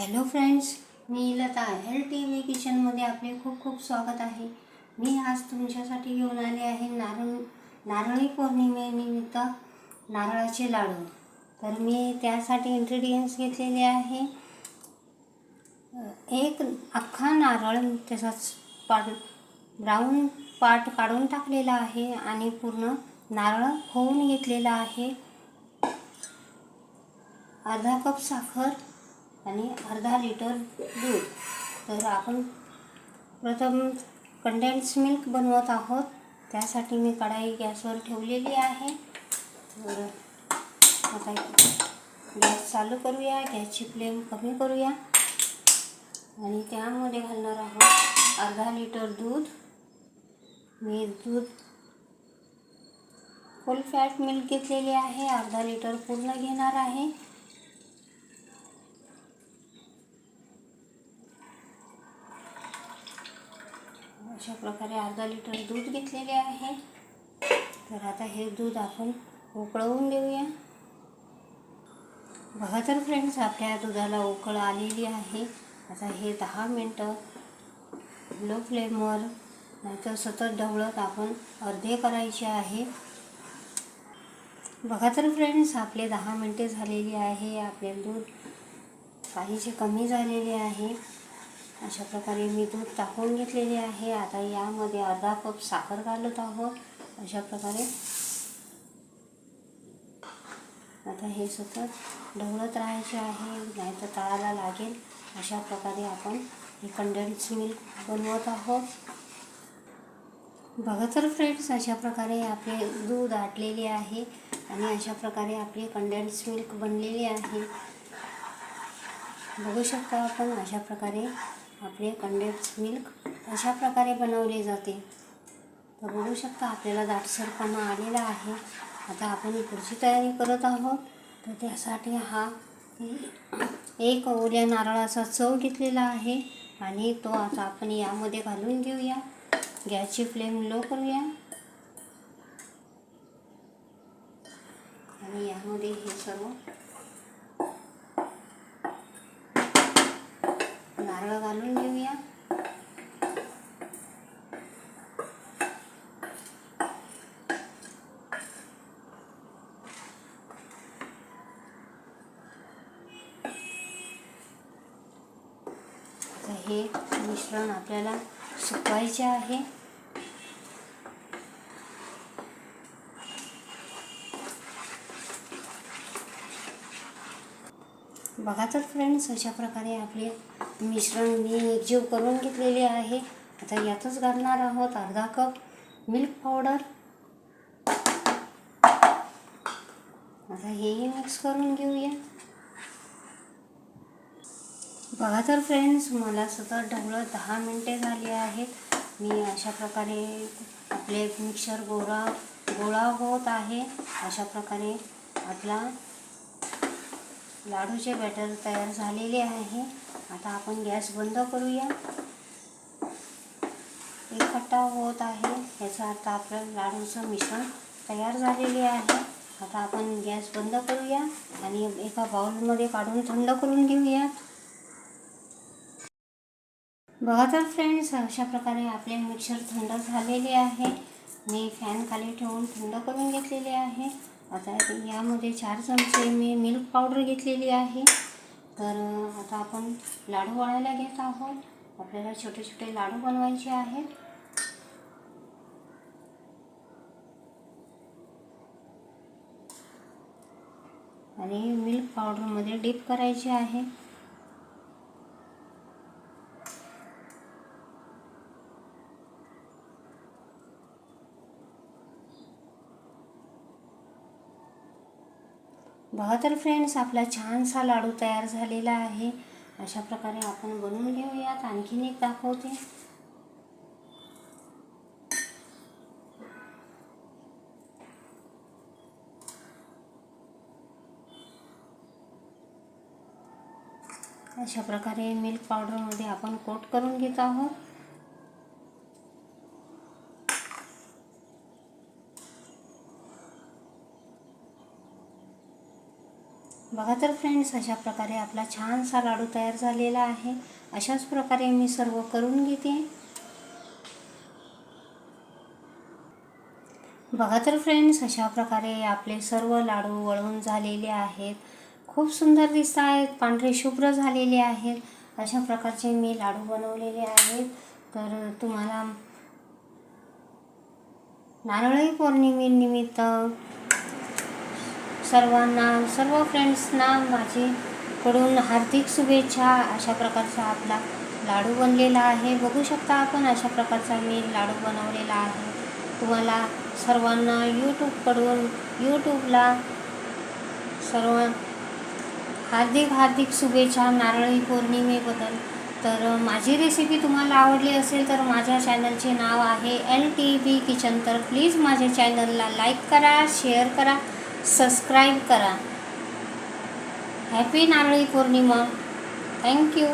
Hello friends मी Lata. Health T V किचनमध्ये आपले खूप खूप स्वागत आहे. मी आज तुमच्यासाठी घेऊन आले आहे नारळ नारळी पौर्णिमेनिमित्त नारळाचे लाडू. तर मी त्यासाठी इन्ग्रेडियंट्स घेतलेले आहे. एक अख्खा नारळ त्याचा पाट ब्राऊन पाट काढून टाकलेला आहे आणि पूर्ण नारळ होऊन घेतलेला आहे. अर्धा कप साखर आणि अर्धा लिटर दूध. तर आपण प्रथम कंडेन्स मिल्क बनवत आहोत. त्यासाठी मी कढाई गॅसवर ठेवलेली आहे. तर आता गॅस चालू करूया. गॅसची फ्लेम कमी करूया. आणि त्यामध्ये घालणार आहोत अर्धा लिटर दूध. मी दूध फुल फॅट मिल्क घेतलेली आहे. अर्धा लिटर पूर्ण घेणार आहे. अशा प्रकारे अर्धा लिटर दूध घेतलेले आहे. तर आता हे दूध आपण उकळवून देऊया बघा तर फ्रेंड्स आपल्या दुधाला उकळ आलेली आहे. आता हे दहा मिनटं लो फ्लेमवर नाहीतर सतत ढवळत आपण अर्धे करायचे आहे. बघा तर फ्रेंड्स आपले दहा मिनटे झालेली आहे. आपले दूध काहीसे कमी झालेले आहे. अशा प्रकारे मी दूध टाकून घेतलेले आहे. आता यामध्ये अर्धा कप साखर घालत आहोत. अशा प्रकारे आता हे सतत ढवळत राहायचे आहे. नाहीतर तळाला लागेल. अशा प्रकारे आपण हे कंडेन्स मिल्क बनवत आहोत. बघा तर फ्रेंड्स अशा प्रकारे आपले दूध आटलेले आहे आणि अशा प्रकारे आपले कंडेन्स मिल्क बनलेले आहे. बघू शकता आपण अशा प्रकारे आपले कंडेन्स मिल्क अशा प्रकारे बनवले जाते. तर बघू शकता आपल्याला दाटसरपणा आलेला आहे. आता आपण पुढची तयारी करत आहोत. तर त्यासाठी हा एक ओल्या नारळाचा चव घेतलेला आहे आणि तो आता आपण यामध्ये घालून घेऊया. गॅसची फ्लेम लो करूया. आणि यामध्ये हे सर्व नारळ घालून घेऊया. हे मिश्रण आपल्याला सुकवायचे आहे. बघा तर फ्रेंड्स अशा प्रकारे आपले मिश्रण मी एकजीव करून घेतलेले आहे. आता यातच घालणार आहोत अर्धा कप मिल्क पावडर आता हेही मिक्स करून घेऊया. बघा तर फ्रेंड्स मला सतत ढवळत दहा मिनटे झाली आहेत. मी अशा प्रकारे आपले मिक्सर गोळा गोळा होत आहे. अशा प्रकारे आपला लाडूचे बॅटर तयार झालेले आहे. आता आपण गॅस बंद करूया. एक खट्टा होत आहे. याचा अर्थ आपलं लाडूचं मिश्रण तयार झालेले आहे. आता आपण गॅस बंद करूया आणि एका बाउलमध्ये काढून थंड करून घेऊयात. बघा तर फ्रेंड्स अशा प्रकारे आपले मिक्सर थंड झालेले आहे. मी फॅन खाली ठेवून थंड करून घेतलेले आहे. आता यामध्ये चार चमचे मी मिल्क पावडर घेतलेली आहे. तर आता आपण लाडू वळायला घेत आहोत. आपल्याला छोटे छोटे लाडू बनवायचे आहेत. आणि मिल्क पावडरमध्ये डीप करायचे आहे. बघा तर फ्रेंड्स आपला छानसा लाडू तयार झालेला आहे. अशा प्रकारे आपण बनवून घेऊयात. आणखीन एक दाखवते. अशा प्रकारे मिल्क पावडरमध्ये आपण कोट करून घेत आहोत. बघा तर फ्रेंड्स अशा प्रकारे आपला छानसा लाडू तयार झालेला आहे. अशाच प्रकारे मी सर्व करून घेते. बघा तर फ्रेंड्स अशा प्रकारे आपले सर्व लाडू वळून झालेले आहेत. खूप सुंदर दिसत आहेत पांढरे शुभ्र झालेले आहेत. अशा प्रकारचे मी लाडू बनवलेले आहेत. तर तुम्हाला नारळी पौर्णिमेनिमित्त सर्वांना सर्व फ्रेंड्सना माझीकडून हार्दिक शुभेच्छा. अशा प्रकारचा आपला लाडू बनलेला आहे. बघू शकता आपण अशा प्रकारचा मी लाडू बनवलेला आहे. तुम्हाला सर्वांना यूट्यूबकडून यूट्यूबला सर्व हार्दिक हार्दिक शुभेच्छा. नारळी पौर्णिमेबद्दल. तर माझी रेसिपी तुम्हाला आवडली असेल तर माझ्या चॅनलचे नाव आहे एल टी बी किचन तर प्लीज माझ्या चॅनलला लाईक करा शेअर करा. सबस्क्राईब करा. हॅपी नारळी पौर्णिमा. थँक्यू